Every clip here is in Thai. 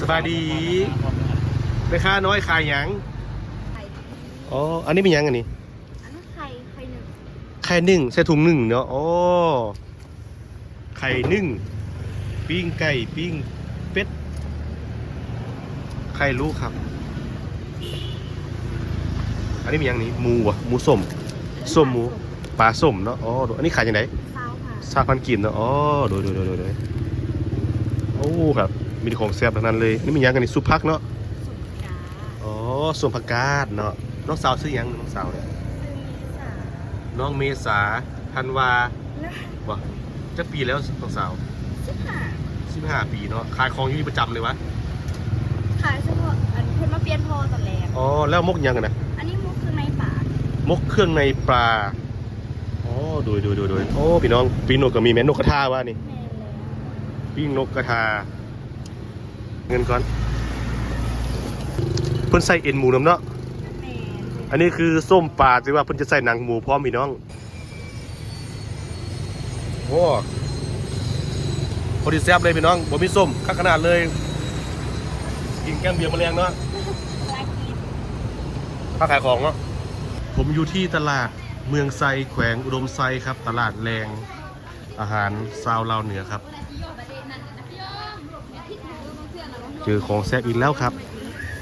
สบายดีแม่ค้าน้อยขายหยังไข่อ๋ออันนี้เป็นหยังอันนี้อันนั้นไข่ไข่หนึ่งไข่นึ่งใส่ถุงหนึ่งเนาะอ๋อไข่นึ่งปิ้งไก่ปิ้งเป็ดไข่ลูกครับ อันนี้มีอย่างนี้หมูอะหมูส้มส้มหมูปลาส้มเนาะอ๋อดูอันนี้ขายยังไงซาวค่ะซาพันกินเนาะอ๋อดูดูดูดูดูโอ้ครับ มีแต่ของแซ่บทั้งนั้นเลย นี่มีอย่างกันนี่ซุปพักเนาะ สุกกาอ๋อส่วนผักกาดเนาะ น้องสาวซื้อหยังน้องสาวเนี่ย ซึ่งมีสาน้องเมษาธันวานะวะจะปีแล้วน้องสาวสิบห้าสิบห้าปีเนาะ ขายของอยู่นี่ประจำเลยวะ ขายเฉพาะอันเพิ่นมาเปลี่ยนพอตอนแรกอ๋อ แล้วมกยังกันนะอันนี้มุกคือในป่ามกเครื่องในปลา อ๋อดูดูดูดูโอ้พี่น้องปีนกก็มีแม่นกกระทาวะนี่ แม่เลยปิ้งนกกระทา เงินก่อนเพิ่นใส่เอ็นหมูน้ำเนาะแม่อันนี้คือส้มปลาที่ว่าเพิ่นจะใส่หนังหมูพร้อมพี่น้องโอ้พอดีแซ่บเลยพี่น้องบ่มีส้มคักขนาดเลย กินแก้มเบียร์แมลงเนาะลากีนค้าขายของเนาะผมอยู่ที่ตลาดเมืองไซแขวงอุดมไซครับ ตลาดแรงอาหารซาวลาวเหนือครับ เจอของแซ่บอีกแล้วครับ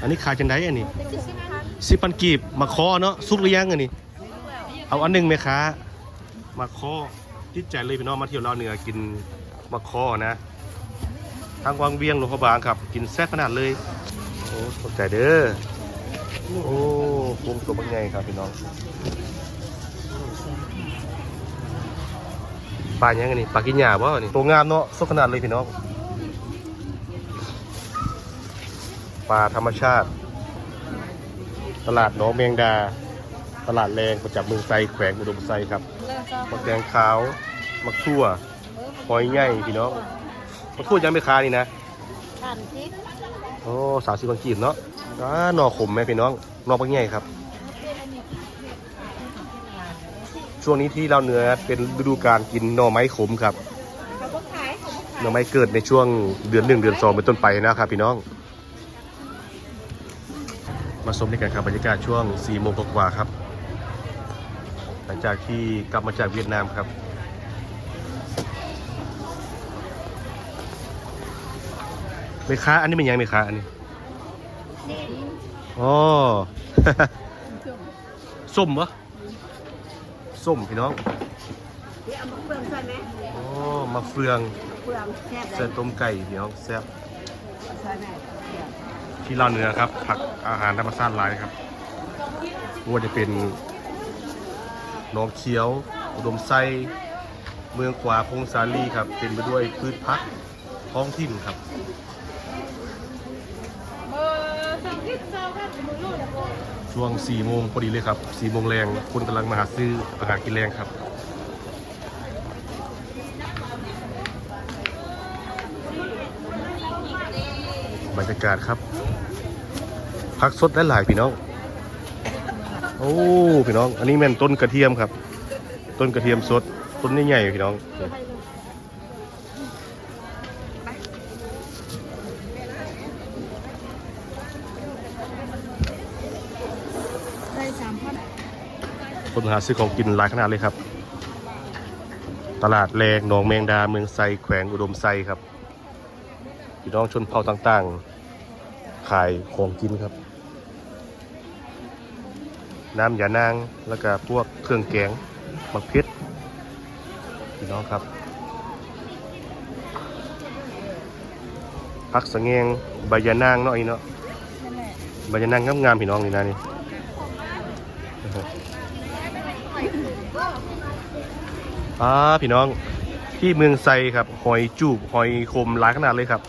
อันนี้ขายจังไดอันนี้สิบพันสิปันกีบมาคอเนาะสุกหรือยังอันนี้ เอาอันหนึงไหมคะมาคอจิตใจเลยพี่น้องมาเที่ยวลาวเหนือกินมาคอนะ ทางวังเวียงหลวงพระบางครับ กินแซ่บขนาดเลยโอ้สนใจเด้อโอ้วงตัวบางใหญ่ครับพี่น้องปลายังไงนี่ปลากินหญ้าบ่นี่ตัวงามเนาะสดขนาดเลยพี่น้อง ปลาธรรมชาติ ตลาดหนองแมงดา ตลาดแรงประจำเมืองไซแขวงอุดมไซครับเริ่มก็มะแตงขาวมะทั่วหอยใหญ่พี่น้องมะทั่วยังไม่ค้านี่นะตันทิพโอ้สาวสิบังกีบเนาะอ่าหน่อขมไหมพี่น้องหน่อบางใหญ่ครับ ช่วงนี้ที่เราเหนือเป็นฤดูการกินหน่อไม้ขมครับเขาก็ขายเขาก็หขายน่อไม้เกิดในช่วงเดือนหนึ่งเดือนสองเป็นต้นไปนะครับพี่น้อง มาชมด้วยกันครับบรรยากาศช่วง4โมงกว่าๆครับ หลังจากที่กลับมาจากเวียดนามครับเมค้าอันนี้เป็นยังเมค้าอันนี้นี่อ๋อ ส้มปะส้มพี่น้องนี่เอามะเฟืองใส่ไหมอ๋อมาเฟืองเฟืองแซ่บเลเส้ยนต้มไก่พี่น้องแซ่บใช่ไหม ที่ลาวเหนือครับ ผักอาหารธรรมชาติหลายครับว่าจะเป็นหนองเขียว อุดมไซเมืองขวาพงสาลีครับเป็นไปด้วยพืชพักท้องถิ่นครับช่วง4โมงพอดีเลยครับ4โมงแรงคนกำลังมาหาซื้ออาหารกินแรงครับบรรยากาศครับ พักสดหลายพี่น้อง โอ้พี่น้อง อันนี้แม่นต้นกระเทียมครับ ต้นกระเทียมสด ต้นใหญ่ๆพี่น้อง คนหาซื้อของกินหลายขนาดเลยครับ ตลาดแรงหนองแมงดาเมืองไซแขวงอุดมไซครับพี่น้องชนเผ่าต่างๆ ขายของกินครับ น้ำยานาง แล้วก็พวกเครื่องแกงมักเพชรพี่น้องครับพักสะแงงใบยานางเนาะอีเนาะนั่นแหละใบยานางงามๆพี่น้องนี่นะนี่อ่าพี่น้องที่เมืองไซครับ หอยจูบ หอยคมหลายขนาดเลยครับ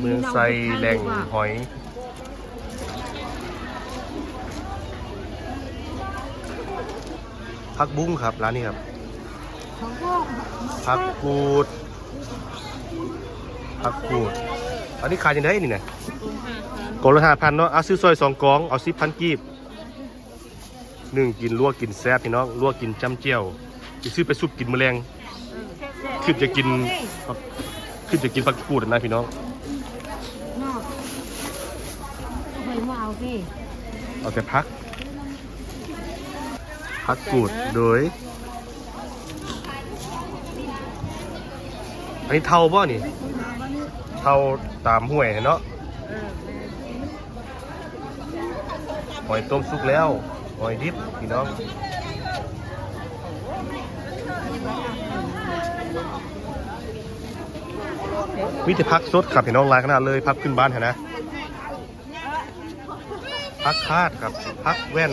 เมืองไซแหล่งหอย พักบุ้งครับร้านนี้ครับของพ่อพักกูดพักกูด อันนี้ขายยังไงนี่นะกล่องละห้าพันเนาะเอาซื้อซอยสองกล่องเอาสิบพันกีบหนึ่งกินลวกกินแซ่บพี่น้องลวกกินจ้ำเจียวจะซื้อไปซุปกินแมลงแซ่บขึ้นจะกินขึ้นจะกินผักกูดนะพี่น้องนอกเคยมาเอาสิเอาแต่พัก พักกูดโดย อันนี้เท่าบ่นี่ เท่าตามห้วยเนาะหอยต้มสุกแล้วหอยดิบพี่น้องมีแต่พักสดครับพี่น้องลายขนาดเลยพักขึ้นบ้านเห็นนะพักคาดครับพักแว่น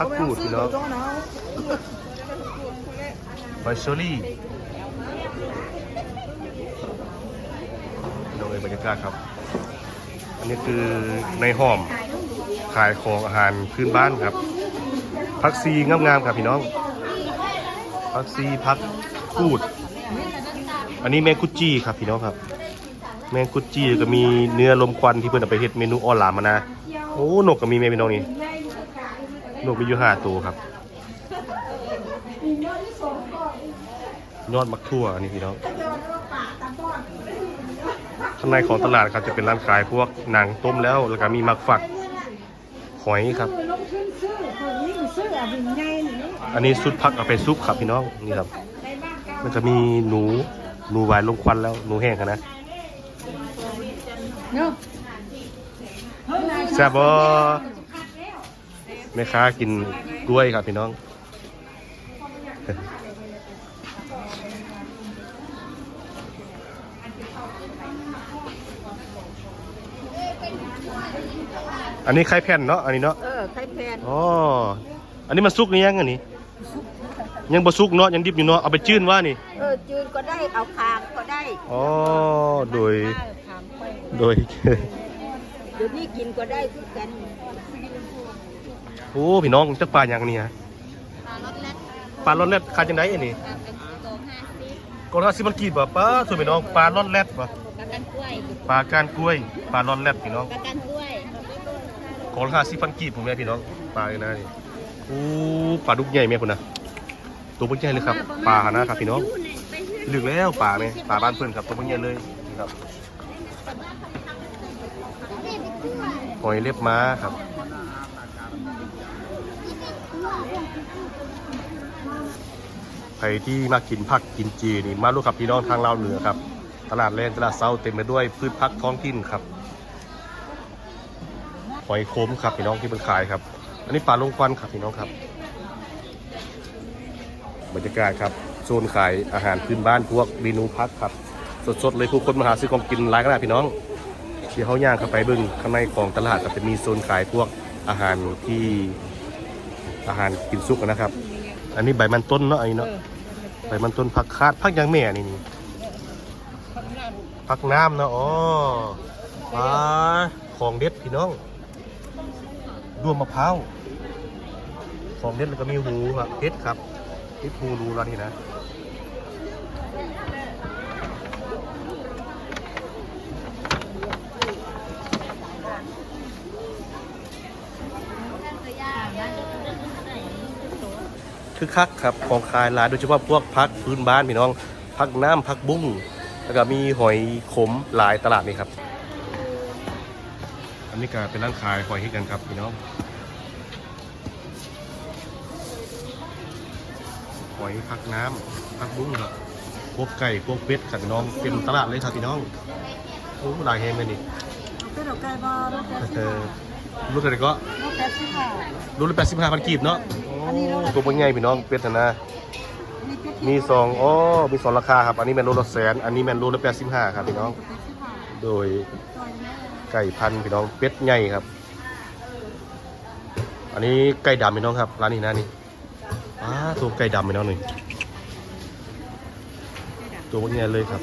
พักกูดพี่น้องหอยเชอรี่พี่น้องเอ้ยบรรยากาศครับ อันนี้คือในห้อมขายของอาหารพื้นบ้านครับพักซีงามๆครับพี่น้องพักซีพักกูด อันนี้แมงกุดจี้ครับพี่น้องครับ แมงกุดจี้ก็มีเนื้อลมควันที่เพิ่นเอาไปเฮ็ดเมนูออนไลน์มานะ โอ้นกก็มีแม่พี่น้องนี่ นกมีอยู่ห้าตัวครับ ยอดมักทั่วอันนี้พี่น้องข้างในของตลาดครับจะเป็นร้านขายพวกหนังต้มแล้วแล้วก็มีมักฝักหอยครับลงทุนซื้อคนนี้ซื้ออะเป็นไงนี่อันนี้ซุปพักเอาไปซุปครับพี่น้องนี่ครับ มันจะมีหนูหนูหวายลงควันแล้วหนูแห้งครับนะเนาะแซ่บบ่ แม่ค้ากินกล้วยครับพี่น้อง อันนี้ไข่แผ่นเนาะอันนี้เนาะเออไข่แพนอ๋ออันนี้มันสุกหรือยังอันนี้ ยังบ่สุกเนาะยังดิบอยู่เนาะเอาไปจื้นว่านี่เออจืนก็ได้เอาคางก็ได้อ๋อโดยคางไปโดย เดี๋ยวนี้กินก็ได้ทุกกัน โอ้พี่น้องจักปลาอย่างนี้ฮะปลารสแรดปลาล่อนแรดขายจังไดอันนี้ปลาเป็นโตห้าสิบก็ถ้าสิมันกี่บ่ป้าส่วนพี่น้องปลาล่อนแรดบ่ปลากันกล้วยปลาก้านกล้วยปลาล่อนแรดพี่น้องปลากันกล้วยของราคาสิพันกีบผมแม่พี่น้องปลาเลยนะนี่โอ้ปลาดุกใหญ่แม่คุณนะตัวเบิ่งใหญ่เลยครับปลาหานะครับพี่น้องลึกแล้วปลาแม่ปลาบ้านเพื่อนครับตัวเบิ่งใหญ่เลยนี่ครับหอยเล็บม้าครับ ใครที่มากินผักกินจีนี่มาลูกครับพี่น้องทางลาวเหนือครับ ตลาดแรงตลาดเซาเต็มไปด้วยพืชผักท้องถิ่นครับหอยโคมครับพี่น้องที่เป็นขายครับ อันนี้ปลาลงควันครับพี่น้องครับ บรรยากาศครับโซนขายอาหารพื้นบ้านพวกเมนูพักครับ สดๆเลยผู้คนมาหาซื้อของกินหลายขนาดพี่น้องเดี๋ยวเขาย่างเข้าไปบึงข้างในของตลาดก็จะมีโซนขายพวกอาหารที่อาหารกินซุกนะครับ อันนี้ใบมันต้นเนาะอันนี้เนาะใบมันต้นผักคาดผักหยังแม่นี่นี่ผักน้ำเนาะอ๋อปลาของเด็ดพี่น้องด้วงมะพร้าวของเด็ดแล้วก็มีหูครับเห็ดครับเห็ดหูรูแล้วนี่นะ คือคักครับของขายหลายโดยเฉพาะพวกพักพื้นบ้านพี่น้องพักน้ำพักบุ้งแล้วก็มีหอยขมหลายตลาดนี่ครับ อันนี้ก็เป็นร้านขายหอยให้กันครับพี่น้องหอยพักน้ำพักบุ้งครับพวกไก่พวกเป็ดครับพี่น้องเป็นตลาดเลยครับพี่น้องโอ้หลายแหงเลยนี่เป็นดอกไก่บอลูกแปดสิบเออรู้กันก็ลูกแปดสิบห้ารู้ละแปดสิบห้าพันกีบเนาะโอ้อันนี้โลละตัวเป็นไงพี่น้องเป็ดนะนะมีสองอ๋อมีสองราคาครับ อันนี้แมนโลละแสน อันนี้แมนโลละแปดสิบห้าครับพี่น้อง โดยไก่พันธุ์พี่น้องเป็ดใหญ่ครับ อันนี้ไก่ดำพี่น้องครับร้านนี้นะนี่อ้าตัวไก่ดำพี่น้องหนึ่งตัวพวกนี้เลยครับ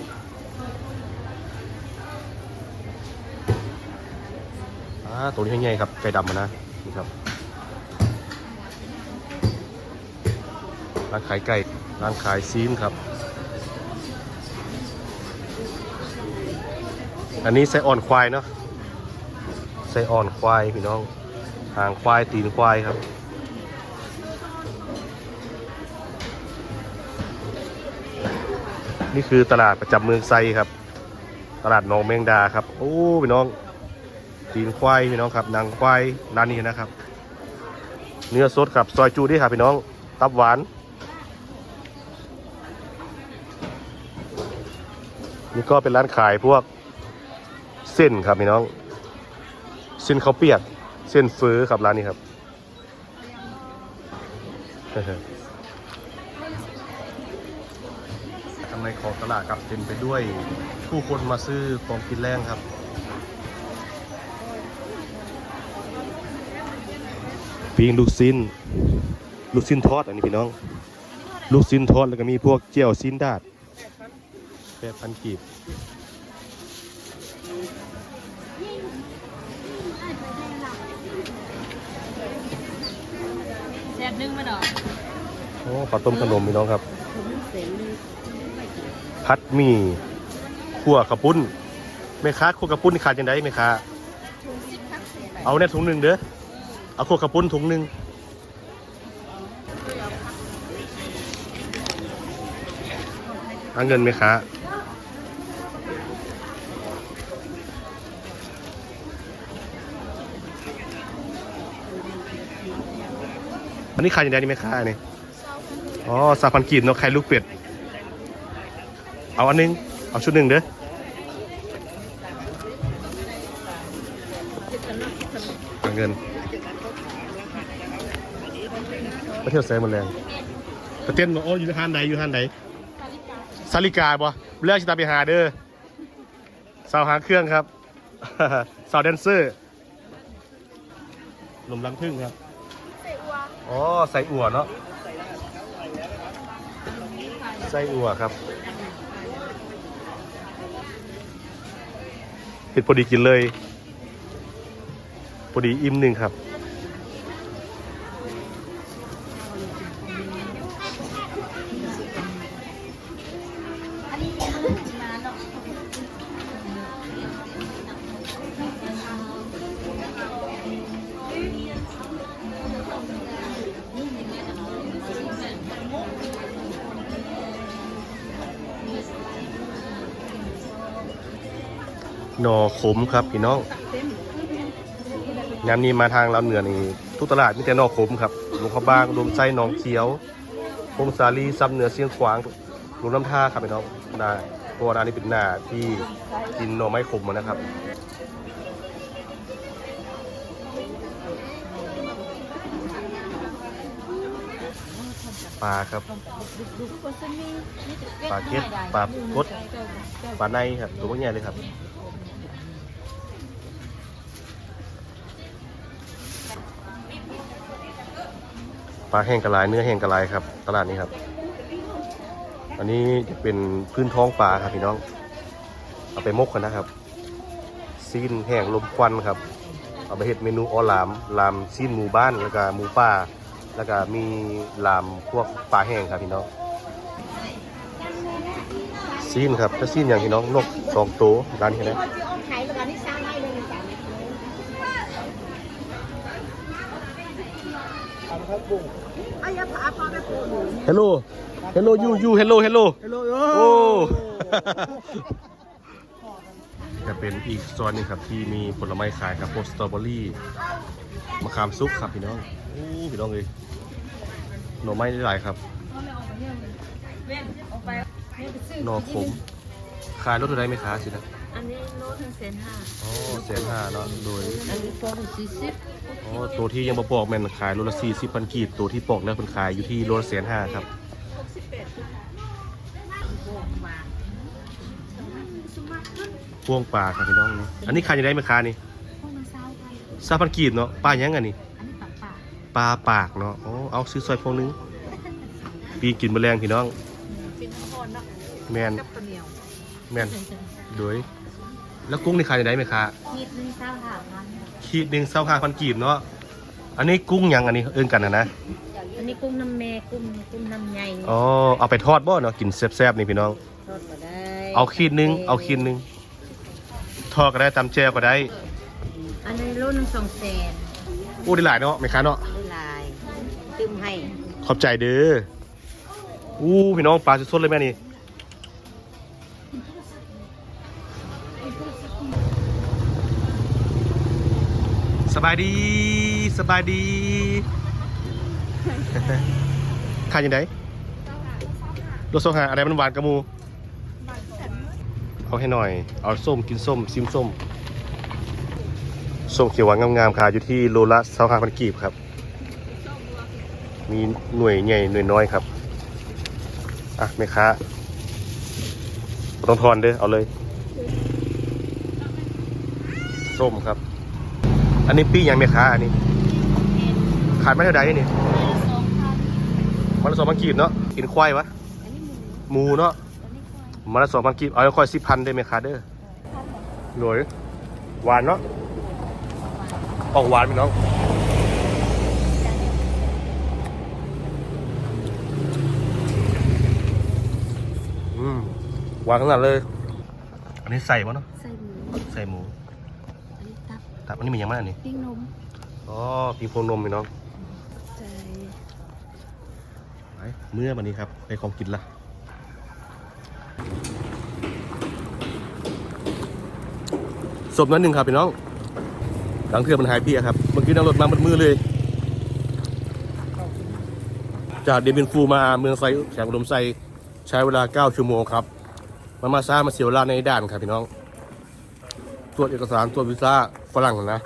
อ้าตัวนี้ให้ใหญ่ครับไก่ดำมานะนี่ครับ ร้านขายไก่ร้านขายซีนครับ อันนี้ใส่อ่อนควายเนาะใส่อ่อนควายพี่น้องหางควายตีนควายครับนี่คือตลาดประจำเมืองไซครับ ตลาดหนองแมงดาครับ โอ้พี่น้องตีนควายพี่น้องครับนางควายร้านนี้นะครับ เนื้อสดครับซอยจูดี้ครับพี่น้อง ตับหวาน นี่ก็เป็นร้านขายพวกเส้นครับพี่น้อง เส้นข้าวเปียก เส้นเฟื้อครับร้านนี้ครับข้างในของตลาดครับเต็มไปด้วยผู้คนมาซื้อของกินแรงครับปีงลูกซิ้น ลูกซิ้นทอดอันนี้พี่น้อง ลูกซิ้นทอดแล้วก็มีพวกเจียวซิ้นดาด แปดพันกีบแซ่บนึ่งมาดอกโอ้ปลาต้มขนมพี่น้องครับ พัดหมี่ขั่วกระปุ้นแม่ค้าขั่วกระปุ้นนี่ขายยังไงแม่ค้าเอาเนี่ยถุงหนึ่งเด้อเอาขั่วกระปุ้นถุงหนึ่งเอาเงินไหมค้า อันนี้ขายยังไงนี่แม่ค้าเนี่ยอ๋อสาพันกีบเนาะไข่ลูกเป็ด เอาอันหนึง เอาชุดหนึ่งเด้อเอาเงินไปเที่ยวแซมมันแรงไปเต้นบ่โอ้อยู่ห้านใดอยู่ห้านใดสาลิกาบ่เลือกชิตาไปหาเด้อสาวหางเครื่องครับสาวแดนเซอร์ลมลังพึ่งครับ อ๋อใส่อั่วเนาะใส่อั่วครับเห็ดพอดีกินเลย พอดีอิ่มหนึ่งครับ ขมครับพี่น้องยามนี้มาทางเราเหนือนี่ทุกตลาดมีแต่น่อขมครับหลวงพระบางรวมไส้หนองเขียวพงสาลีซับเหนือเสียงขวางรวมน้ำท่าครับพี่น้องนาตัวนานี้เป็นหน้าที่กินหน่อไม้ขมนะครับปลาครับปลาเก็ดปลากดปลาในครับตัวใหญ่เลยครับ ลาแห้งกระลายเนื้อแห้งกระลายครับ ตลาดนี้ครับ อันนี้จะเป็นพื้นท้องปลาครับพี่น้อง เอาไปมกกันนะครับ ซีนแห้งลมควันครับ เอาไปเฮ็ดเมนูออลาม ลามซีนหมู่บ้านแล้วก็หมูป่า แล้วก็มีลามพวกปลาแห้งครับพี่น้อง ซีนครับถ้าซีนอย่างพี่น้องนกสองตัวร้านนี้นะ คนที่อ้อมไข่แล้วกันนี่สร้างให้เลยจ้ะ อายาพาพาไปปูหนู เฮลโลเฮลโลยูยูเฮลโลเฮลโลฮัลโหลโอ้จะเป็นอีกโซนหนึงครับที่มีผลไม้ขายครับพวกสตรอเบอรี่มะขามซุกครับพี่น้องโอ้พี่น้องเลยหน่อไม้หลายครับหน่อขมขายรถอะไรไหมคะสินะ อันนี้โลถึงเซนห้าอ๋อแสนห้าเนาะโดยอันนี้โลถึงสี่สิบอ๋อตัวที่ยังมาปอกแมันขายโลละสี่สิบพันกีบตัวที่ปอกแล้วเป็นขายอยู่ที่โลละแสนห้าครับพวงปลาครับพี่น้องนี่อันนี้ขายยังไงไหมคะนี่พวกมันเศร้าไปซาพันกีบเนาะปลายังอันนี้อันนี้ปากปากปลาปากเนาะอ๋อเอาซื้อซอยพวงนึง ปีกินแมลงพี่น้องเป็นทอดเนาะแมนกับข้าวเหนียวแมนโดย แล้วกุ้งนี่ขายยังไงไหมคะขีดหนึงเศร้าหาพันขีดหนึ่งเศร้าห้าพันกีบเนาะอันนี้กุ้งยังอันนี้เอิ้นกันนะนะอันนี้กุ้งน้ำแม่กุ้งกุ้งน้ำใหญ่อ๋อเอาไปทอดบ่เนาะกินแซ่บๆนี่พี่น้องทอดมาได้เอาขีดหนึ่งเอาขีดหนึ่งทอดก็ได้ตำแจ่วก็ได้ อันนี้โลหนึงสองแสนอู้ได้หลายเนาะไหมคะเนาะได้ลายตึมให้ขอบใจเด้ออู้พี่น้องปลาสดๆเลยแม่นี่ บายดีสบายดีขายยังไงรสโซหาอะไรมันหวานกระมู เอาให้หน่อย เอาส้มกินส้ม ซิมส้ม ส้มเขียวหวานงามๆค่ะอยู่ที่โลละสองพันกีบครับ มีหน่วยใหญ่หน่วยน้อยครับ อะแม่ค้าต้องทอนเด้อเอาเลย ส้มครับ อันนี้ปี้ยังแม่ค้าอันนี้ ขายไม่เท่าใดนี่สองพันมันละสองพันกีบเนาะกินควายวะอันนี้หมูหมูเนาะอันนี้ควายมันละสองพันกีบเอาค่อยสิบพันได้ไหมคะเด้อโหลยหวานเนาะออกหวานพี่น้องอืมหวานขนาดเลย อันนี้ใส่ปะเนาะ ใส่หมู ใส่หมูอันนี้ ตับตับอันนี้มีอย่างมากนี่ปิ้งนมอ๋อปีพวงนมพี่น้องใส่ไปเมื่อวันนี้ครับไปของกินละศพนั้นหนึ่งครับพี่น้องหลังเทือมันหายเพียครับเมื่อกี้นั่งรถมาบนมือเลย จากเดบินฟูมาเมืองไซแขวงอุดมไซใช้เวลา 9 ชั่วโมงครับมามาซ่ามาเสียเวลาในด่านครับพี่น้อง ตรวจเอกสารตรวจวีซ่า ฝรั่งนะ